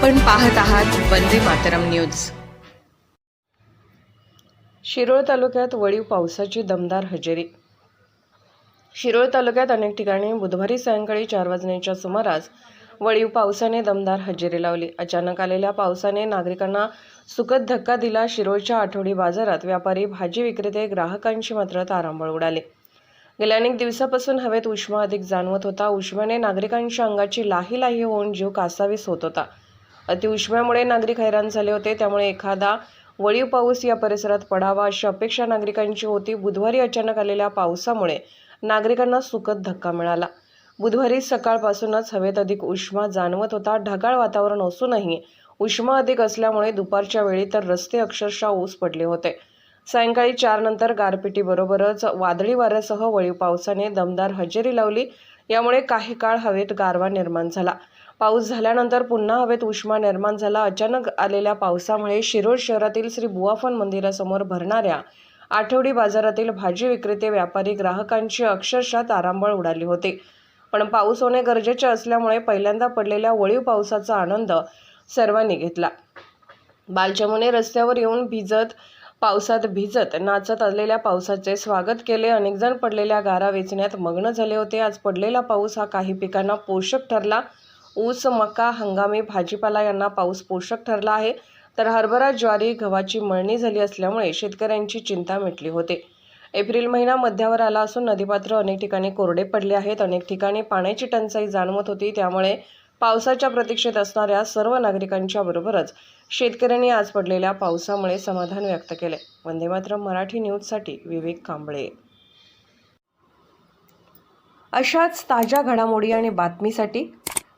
आपण पाहत आहात वंदे मातरम न्यूज. शिरोळ तालुक्यात वळीव पावसाची दमदार हजेरी. शिरोळ तालुक्यात अनेक ठिकाणी बुधवारी सायंकाळी चार वाजण्याच्या सुमारास वळीव पावसाने दमदार हजेरी लावली. अचानक आलेल्या पावसाने नागरिकांना सुखद धक्का दिला. शिरोळच्या आठवडी बाजारात व्यापारी भाजी विक्रेते ग्राहकांची मात्र तारांबळ उडाले. गेल्या अनेक दिवसापासून हवेत उष्मा अधिक जाणवत होता. उष्म्याने नागरिकांच्या अंगाची लाही लाही होऊन जीव कासावीस होत होता. अतिउष्म्यामुळे नागरिक हैराण झाले होते. त्यामुळे एखादा वळीव पाऊस या परिसरात पडावा अशी अपेक्षा नागरिकांची होती. बुधवारी अचानक आलेल्या पावसामुळे नागरिकांना सुखद धक्का मिळाला. बुधवारी सकाळपासूनच हवेत अधिक उष्मा जाणवत होता. ढगाळ वातावरण असूनही उष्मा अधिक असल्यामुळे दुपारच्या वेळी तर रस्ते अक्षरशः ऊस पडले होते. सायंकाळी चार नंतर गारपिटीबरोबरच वादळी वाऱ्यासह वळीव पावसाने दमदार हजेरी लावली. यामुळे काही काळ हवेत गारवा निर्माण झाला. पाऊस झाल्यानंतर पुन्हा हवेत उष्मा निर्माण झाला. अचानक आलेल्या पावसामुळे शिरोळ शहरातील श्री बुवाफन मंदिरासमोर भरणाऱ्या आठवडी बाजारातील भाजी विक्रेते व्यापारी ग्राहकांची अक्षरशः तारांबळ उडाली होती. पण पाऊस होणे गरजेचे असल्यामुळे पहिल्यांदा पडलेल्या वळीव पावसाचा आनंद सर्वांनी घेतला. बालचमुने रस्त्यावर येऊन भिजत पावसात भिजत नाचत आलेल्या पावसाचे स्वागत केले. अनेकजण पडलेल्या गारा वेचण्यात मग्न झाले होते. आज पडलेला पाऊस हा काही पिकांना पोषक ठरला. ऊस मका हंगामी भाजीपाला यांना पाऊस पोषक ठरला आहे. तर हरभरा ज्वारी गव्हाची मळणी झाली असल्यामुळे शेतकऱ्यांची चिंता मिटली होते. एप्रिल महिना मध्यावर आला असून नदीपात्र अनेक ठिकाणी कोरडे पडले आहेत. अनेक ठिकाणी पाण्याची टंचाई जाणवत होती. त्यामुळे पावसाच्या प्रतीक्षेत असणाऱ्या सर्व नागरिकांच्या बरोबरच शेतकऱ्यांनी आज पडलेल्या पावसामुळे समाधान व्यक्त केले. वंदे मातरम मराठी न्यूजसाठी विवेक कांबळे. अशाच ताज्या घडामोडी आणि बातमीसाठी